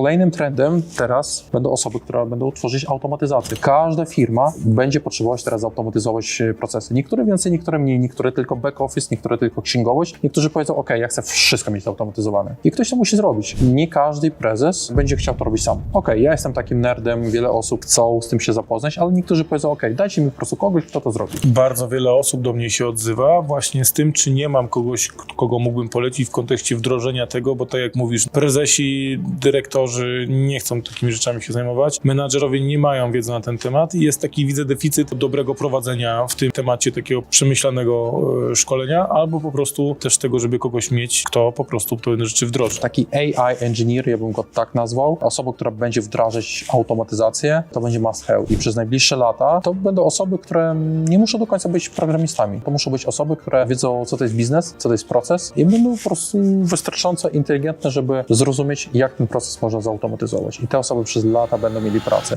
Kolejnym trendem teraz będą osoby, które będą tworzyć automatyzację. Każda firma będzie potrzebować teraz zautomatyzować e, procesy. Niektóre więcej, niektóre mniej, niektóre tylko back office, niektóre tylko księgowość. Niektórzy powiedzą, OK, ja chcę wszystko mieć zautomatyzowane. I ktoś to musi zrobić. Nie każdy prezes będzie chciał to robić sam. OK, ja jestem takim nerdem, wiele osób chcą z tym się zapoznać, ale niektórzy powiedzą, OK, dajcie mi po prostu kogoś, kto to zrobi. Bardzo wiele osób do mnie się odzywa właśnie z tym, czy nie mam kogoś, kogo mógłbym polecić w kontekście wdrożenia tego, bo tak jak mówisz, prezesi, dyrektorzy nie chcą takimi rzeczami się zajmować, menadżerowie nie mają wiedzy na ten temat i jest taki, widzę, deficyt dobrego prowadzenia w tym temacie takiego przemyślanego e, szkolenia, albo po prostu też tego, żeby kogoś mieć, kto po prostu pewne rzeczy wdroży. Taki AI engineer, ja bym go tak nazwał, osoba, która będzie wdrażać automatyzację, to będzie must have. I przez najbliższe lata to będą osoby, które nie muszą do końca być programistami. To muszą być osoby, które wiedzą, co to jest biznes, co to jest proces i będą po prostu wystarczająco inteligentne, żeby zrozumieć, jak ten proces można zautomatyzować. I te osoby przez lata będą mieli pracę.